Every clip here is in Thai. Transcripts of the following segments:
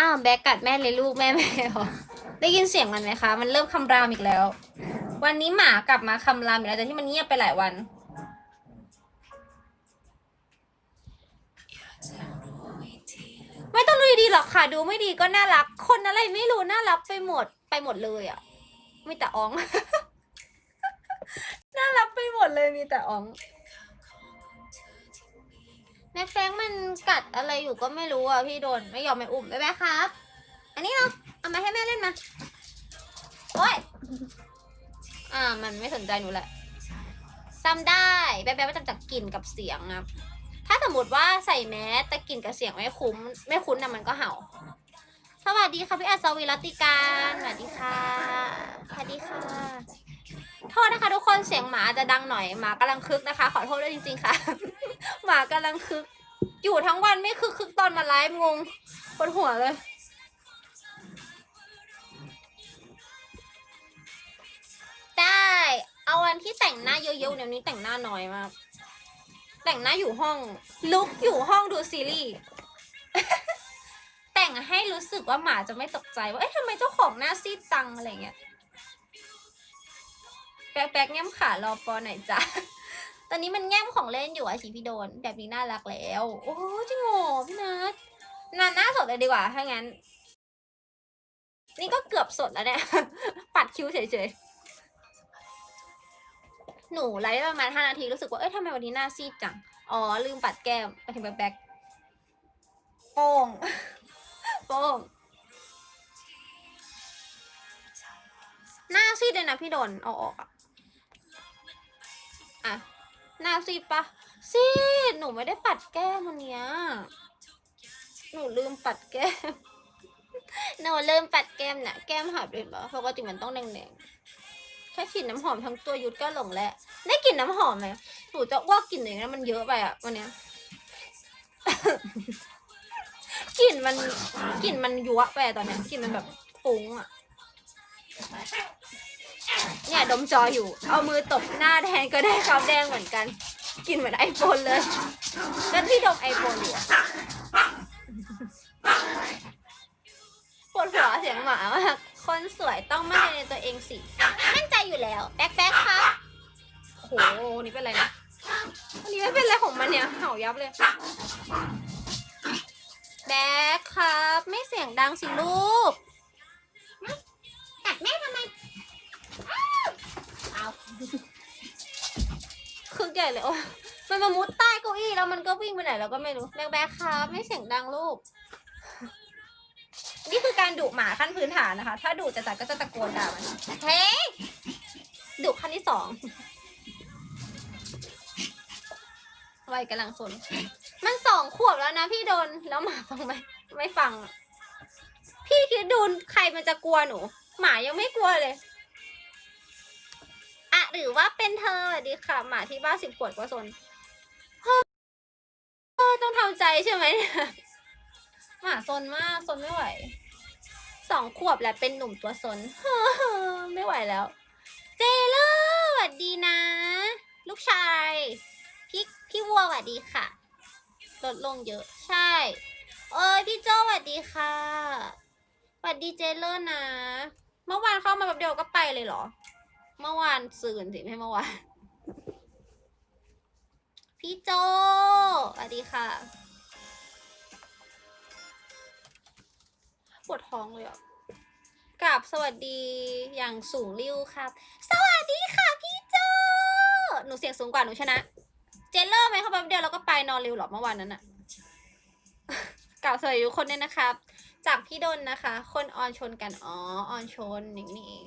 อ้าวแบกกัดแม่เลยลูกแม่แม่ได้ยินเสียงมันไหมคะ มันเริ่มคำรามอีกแล้ว วันนี้หมากลับมาคำรามอีกแล้วแต่ที่มันเงียบไปหลายวันไม่ต้องดูดีๆหรอกค่ะ ดูไม่ดีก็น่ารัก คนอะไรไม่รู้น่ารักไปหมดไปหมดเลยอะมีแต่ออง น่ารักไปหมดเลยมีแต่ออง แม็กแฟงมันกัดอะไรอยู่ก็ไม่รู้อะพี่โดนไม่ยอมไม่อุ้มไปไหมครับ อันนี้เนาเอามาให้แม่เล่นมาโอ้ยอ่ามันไม่สนใจหนูแหละซ้ำได้แป๊บๆว่าจำจากกลิ่นกับเสียงนะถ้าสมมติว่าใส่แมสแต่กลิ่นกับเสียงไม่คุ้มไม่คุ้นนะมันก็เห่า สวัสดีค่ะพี่อัศวิรติการสวัสดีค่ะสวัสดีค่ะ โทษนะคะทุกคนเสียงหมาจะดังหน่อยหมากำลังคึกนะคะ ขอโทษด้วยจริง ๆ ค่ะ หมากำลังคึก อยู่ทั้งวันไม่คึกคึกตอนมาไลฟ์งงปวดหัวเลย ได้ เอาวันที่แต่งหน้าเยอะๆเดี๋ยวนี้แต่งหน้าน้อยมาก แต่งหน้าอยู่ห้อง ลุกอยู่ห้องดูซีรีส์แต่งให้รู้สึกว่าหมาจะไม่ตกใจว่า เอ๊ะทำไมเจ้าของหน้าซีดจังอะไรเงี้ย แป๊กแป๊กแง้มขารอปอไหนอยจ้ะ ตอนนี้มันแง้มของเล่นอยู่อะชีพี่โดน แบบนี้น่ารักแล้ว โอ้จริงหรอพี่นัทนานหน้าสดเลยดีกว่าถ้างั้น นี่ก็เกือบสดแล้วเนี่ย ปัดคิ้วเฉยๆ หนูไลฟ์ประมาณห้านาทีรู้สึกว่า เอ้ยทำไมวันนี้หน้าซีดจัง อ๋อ ลืมปัดแก้มไปถึงแป๊กแป๊กโป้ง โป้ง หน้าซีดเลยนะพี่โดนเอาออกอะอะ หนาซีดปะซีหนูไม่ได้ปัดแก้มวันเนี้ยหนูลืมปัดแก้ม หนูลืมปัดแก้มน่ะแก้มหายไปปะปกติมันต้องแดงๆแค่กลิ่นน้ำหอมทั้งตัวยุดก็หลงแล้วได้กลิ่นน้ำหอมไหมหนูจะอ้วกลิ่นอย่างนั้มันเยอะไปอะวันเนี้ยกลิ่นมันกลิ่นมันยั่วไปตอนเนี้ยกลิ่นมันแบบฟุ้งอะ เนี่ยดมจออยู่ เอามือตบหน้าแทนก็ได้ครับแดงเหมือนกัน กินเหมือนไอโฟนเลยแล้วที่ดมไอโฟนอยู่ปวดหัวเสียงหมามาก คนสวยต้องมั่นใจในตัวเองสิ มั่นใจอยู่แล้วแป๊กแป๊กครับโหนี่เป็นอะไรนี่ยวันนี้ไม่เป็นอะไรของมันเนี่ย เห่ายับเลย แบ๊กครับ ไม่เสียงดังสิลูกกัดแม่ทำไม เอาคึกใหญ่เลยโอ้มันมามุดใต้เก้าอี้แล้วมันก็วิ่งไปไหนเราก็ไม่รู้แบกแบกครับไม่เสียงดังลูก นี่คือการดุหมาขั้นพื้นฐานนะคะ ถ้าดุจะจัดก็จะตะโกนด่ามันเฮ้ยดุขั้นที่สองวัยกำลังสน มันสองขวบแล้วนะพี่โดน แล้วหมาฟังไหมไม่ฟัง พี่คิดดูใครมันจะกลัวหนู หมายังไม่กลัวเลย หรือว่าเป็นเธอสวัสดีค่ะ หมาที่บ้านสิบขวดก็สนเฮ้อต้องทำใจใช่ไหมเนี่ยหมาซนมากซนไม่ไหวสองขวบแหละเป็นหนุ่มตัวซนเฮ้อไม่ไหวแล้ว เจเลอร์สวัสดีนะ ลูกชายพี่พี่วัวสวัสดีค่ะ ลดลงเยอะ ใช่ เอ้ยพี่โจสวัสดีค่ะสวัสดีเจเลอร์นะ เมื่อวานเข้ามาแบบเดียวก็ไปเลยเหรอ เมื่อวานซืนสิไม่ใช่เมื่อวาน พี่โจสวัสดีค่ะ ปวดท้องเลยอะกราบสวัสดีอย่างสูงริ้วครับ สวัสดีค่ะพี่โจ หนูเสียงสูงกว่าหนูชนะ เจนเลอร์ไหมเขาแป๊บเดียวแล้วก็ไปนอนเร็วหรอเมื่อวานนั้นอะกล่าวสวัสดีทุกคนด้วยนะครับ จากพี่ดนนะคะ คนออนชนกัน อ๋อ ออนชนอย่างนี้เอง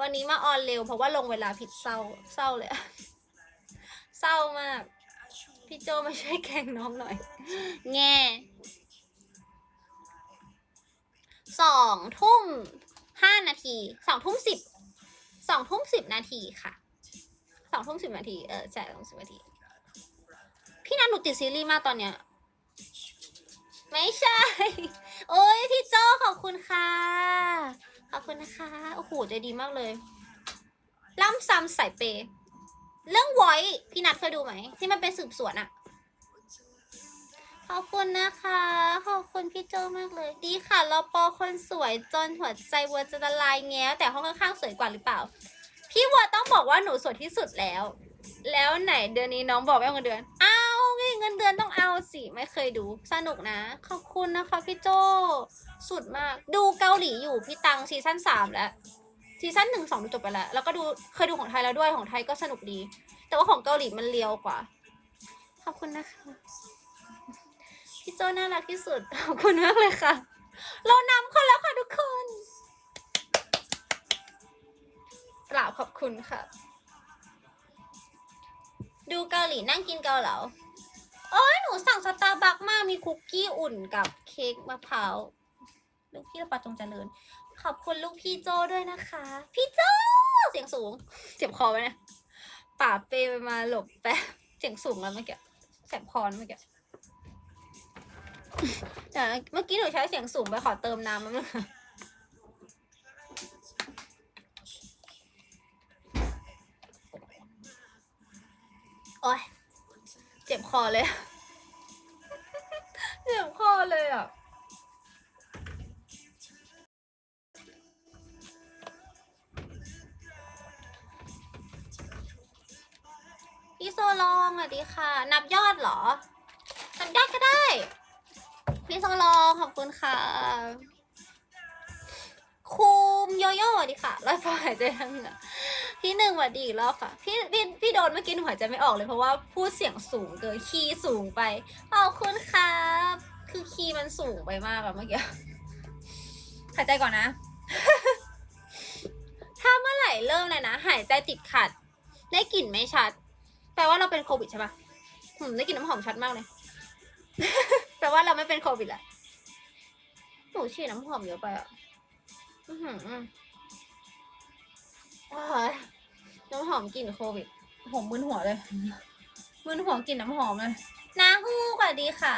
วันนี้มาออนเร็ว เพราะว่าลงเวลาผิดเศร้าเศร้าเลยอะเศร้ามาก พี่โจมาช่วยแกล้งน้องหน่อย แง่สองทุ่มห้านาทีสองทุ่มสิบสองทุ่มสิบนาทีค่ะสองทุ่มสิบนาทีเออใช่สองสิบนาที พี่นันหนูติดซีรีส์มากตอนเนี้ยไม่ใช่ โอ้ยพี่โจขอบคุณค่ะ ขอบคุณนะคะโอ้โหใจดีมากเลยล่ำซ้ำสายเป เรื่องไวอยพี่นัทเคยดูไหม ที่มันเป็นสืบสวนอะขอบคุณนะคะ ขอบคุณพี่โจมากเลย ดีค่ะรอปอคนสวยจนหัวใจวัวจะละลายแง้ว แต่ห้องข้างๆสวยกว่าหรือเปล่า พี่วัวต้องบอกว่าหนูสวยที่สุดแล้ว แล้วไหนเดือนนี้น้องบอกไม่เอาเงินเดือนเอาไสิไม่เคยดูสนุกนะ ขอบคุณนะคะพี่โจสุดมาก ดูเกาหลีอยู่พี่ตังซีซั่นสามแล้วซีซั่นหนึ่งสองดูจบไปแล้ว แล้วก็ดูเคยดูของไทยแล้วด้วยของไทยก็สนุกดี แต่ว่าของเกาหลีมันเลียวกว่า ขอบคุณนะคะ พี่โจน่ารักที่สุด ขอบคุณมากเลยค่ะ เรานำคนแล้วค่ะทุกคนกราบขอบคุณค่ะ ดูเกาหลีนั่งกินเกาเหลา โอ้ยหนูสั่งสตาร์บัคมากมีคุกกี้อุ่นกับเค้กมะพร้าวลูกพี่ระปาจงเจริญ ขอบคุณลูกพี่โจด้วยนะคะ พี่โจเสียงสูงเจ็บคอไหมเนี่ยป่าเปไปมาหลบแป๊บเสียงสูงแล้วเมื่อกี้แสบคอนเมื่อกี้เดี๋ยวเมื่อกี้หนูใช้เสียงสูงไปขอเติมน้ำมันงโอ้ย จ็บคอเลย เจ็บคอเลยอะพี่โซลองสวัสดีค่ะ นับยอดเหรอ นับยอดก็ได้ พี่โซลองขอบคุณค่ะคุมโยโย่สวัสดีค่ะร้อยปอหายใจทั้งเหนือ พี่หนึ่งวัสดีอีกรอบค่ะ พี่พี่พี่โดนเมื่อกี้หนูหายใจไม่ออกเลยเพราะว่าพูดเสียงสูงเกินคีย์สูงไปขอบคุณครับ คือคีย์มันสูงไปมากอะเมื่อกี้หายใจก่อนนะ ถ้าเมื่อไหร่เริ่มเลยนะ หายใจติดขัด ได้กลิ่นไม่ชัด แปลว่าเราเป็นโควิดใช่ปะหืมได้กลิ่นน้ำหอมชัดมากเลย แปลว่าเราไม่เป็นโควิดแหละหนูฉีดน้ำหอมเยอะไปอะอือหือ โอ้ยน้ำหอมกลิ่นโควิดผมมึนหัวเลย มึนหัวกลิ่นน้ำหอมเลยนาฮู้สวัสดีค่ะ